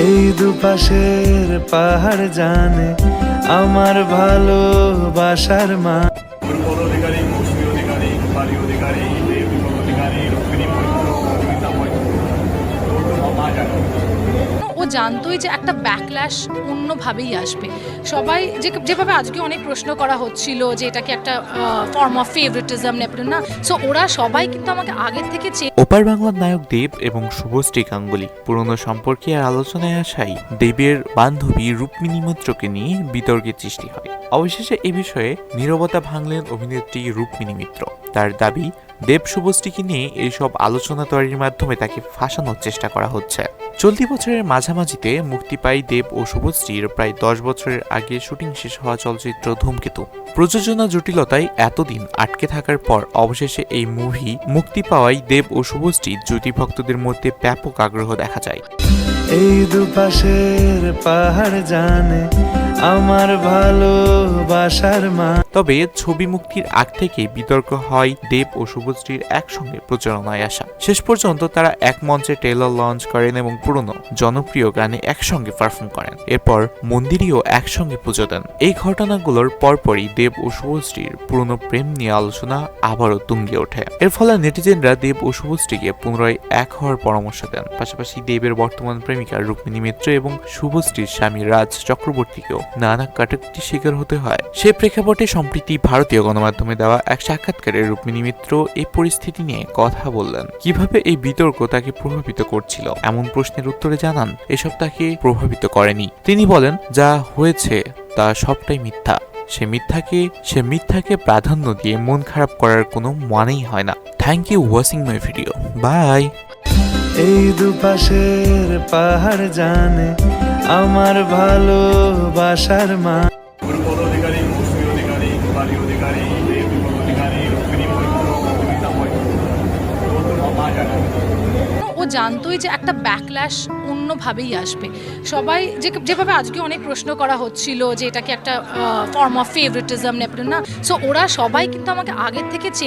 এই দুপাশের পাহাড় জানে আমার ভালোবাসার মা। অধিকারী মৌসুমী অধিকারী অধিকারী রুক্মিণী মৈত্র অজিতা মৈত্র মা জানো ও জানতোই যে একটা ব্যাকল্যাশ অন্যভাবেই আসবে। সবাই যে, যেভাবে আজকে অনেক প্রশ্ন করা হচ্ছিল যে এটা কি একটা ফর্ম অফ ফেভারিটিজম নেপেল না? সো ওরা সবাই কিন্তু আমাকে আগের থেকে চেয়ে ওপার বাংলার নায়ক দেব এবং শুভশ্রী গাঙ্গুলি, পুরনো সম্পর্কে আর আলোচনায় আসাই দেবের বান্ধবী রুক্মিণী মিত্রকে নিয়ে বিতর্কের সৃষ্টি হয়। অবশেষে এ বিষয়ে নীরবতা ভাঙলেন অভিনেত্রী রুক্মিণী মিত্র। তার দাবি, দেব শুভশ্রীকে নিয়ে এইসব আলোচনা তৈরির মাধ্যমে তাকে ফাঁসানোর চেষ্টা করা হচ্ছে। চলতি বছরের মাঝামাঝিতে মুক্তি পায় দেব ও শুভশ্রীর প্রায় দশ বছরের আগে শুটিং শেষ হওয়া চলচ্চিত্র ধূমকেতু। প্রযোজনা জটিলতায় এতদিন আটকে থাকার পর অবশেষে এই মুভি মুক্তি পাওয়ায় দেব ও শুভশ্রী জ্যোতি ভক্তদের মধ্যে ব্যাপক আগ্রহ দেখা যায়। এই দুপাশের পাহাড় জানে আমার ভালোবাসার মা। তবে ছবি মুক্তির আগ থেকেই বিতর্ক হয়, দেব ও শুভশ্রীর একসঙ্গে প্রচারণায় আসা। শেষ পর্যন্ত তারা এক মঞ্চে ট্রেলার লঞ্চ করেন এবং পুরনো, জনপ্রিয় গানে একসঙ্গে পারফর্ম করেন। এরপর মন্দিরেও একসঙ্গে পুজো দেন। এই ঘটনাগুলোর পরপরই দেব ও শুভশ্রীর পুরনো প্রেম নিয়ে আলোচনা আবারও তুঙ্গে ওঠে। এর ফলে নেটিজেনরা দেব ও শুভশ্রীকে পুনরায় এক হওয়ার পরামর্শ দেন। পাশাপাশি দেবের বর্তমান প্রেমিকা রুক্মিণী মিত্র এবং শুভশ্রীর স্বামী রাজ চক্রবর্তীকেও নানা কাটাকুটি শিকার হতে হয়। সে প্রেক্ষাপটে সম্প্রীতি ভারতীয় গণমাধ্যমে দেওয়া এক সাক্ষাৎকারে রুক্মিণী মিত্র এই পরিস্থিতি নিয়ে কথা বললেন। কীভাবে এই বিতর্ক তাকে প্রভাবিত করছিল? এমন প্রশ্নের উত্তরে জানান, এসব তাকে প্রভাবিত করেনি। তিনি বলেন, যা হয়েছে তা সবটাই মিথ্যা। সে মিথ্যাকে সে মিথ্যাকে প্রাধান্য দিয়ে মন খারাপ করার কোনো মানেই হয় না। Thank you watching my video. Bye. এই দুপাশের পাহাড় জানে আমার ভালোবাসার মা। ও জানতোই যে একটা ব্যাকল্যাশ অন্যভাবেই আসবে। সবাই যে যেভাবে আজকে অনেক প্রশ্ন করা হচ্ছিল যে এটা কি একটা ফর্ম অফ ফেভারিটিজম নেপেল না। সো ওরা সবাই কিন্তু আমাকে আগের থেকে চেয়ে